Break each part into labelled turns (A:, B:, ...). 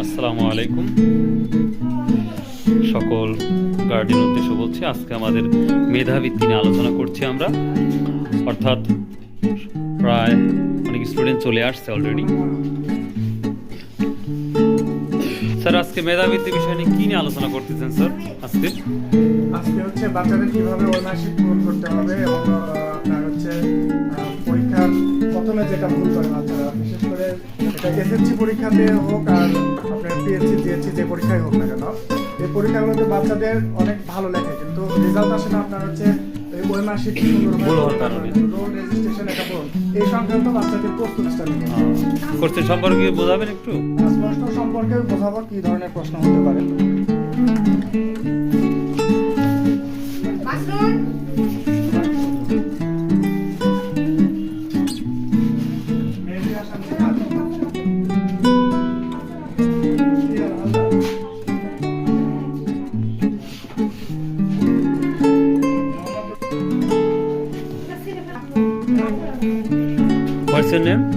A: আসসালামু আলাইকুম। সকল গার্ডিয়ান উদ্দেশ্য বলছি, আজকে আমাদের মেধাভিত্তি নিয়ে আলোচনা করছি আমরা। অর্থাৎ প্রায় অনেক স্টুডেন্ট চলে আসছে অলরেডি স্যার, আজকে মেধাভিত্তি বিষয় নিয়ে কি নিয়ে আলোচনা করতেছেন, স্যার, আজকে?
B: আজকে হচ্ছে বাচ্চাদের কীভাবে ওনারশিপ পূরণ করতে হবে যেটা ভুল করে বাচ্চারা বিশেষ করে এটা এসএসসি পরীক্ষাতে হোক আর আপনার পিএসসি জিএসসি যে পরীক্ষায় হোক না কেন এই পরীক্ষাগুলোতে বাচ্চাদের অনেক ভালো লেখে কিন্তু রেজাল্ট আসে না আপনার হচ্ছে
A: হওয়ার কারণে।
B: রোড রেজিস্ট্রেশন এটা এই সংক্রান্ত বাচ্চাদের প্রস্তুতিটা নিয়ে
A: কোর্সের সম্পর্কে বোঝাবেন একটু?
B: স্পষ্ট সম্পর্কে বোঝাবো কি ধরনের প্রশ্ন হতে পারে।
A: What's your name?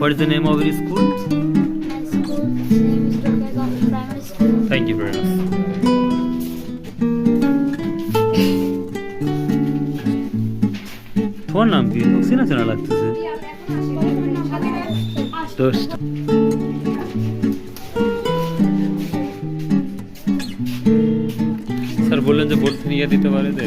A: What
C: is the name of your school?
A: তোমার নাম কি চেনা চেনা লাগতেছে স্যার বললেন যে ভর্তি নিয়ে দিতে পারে যে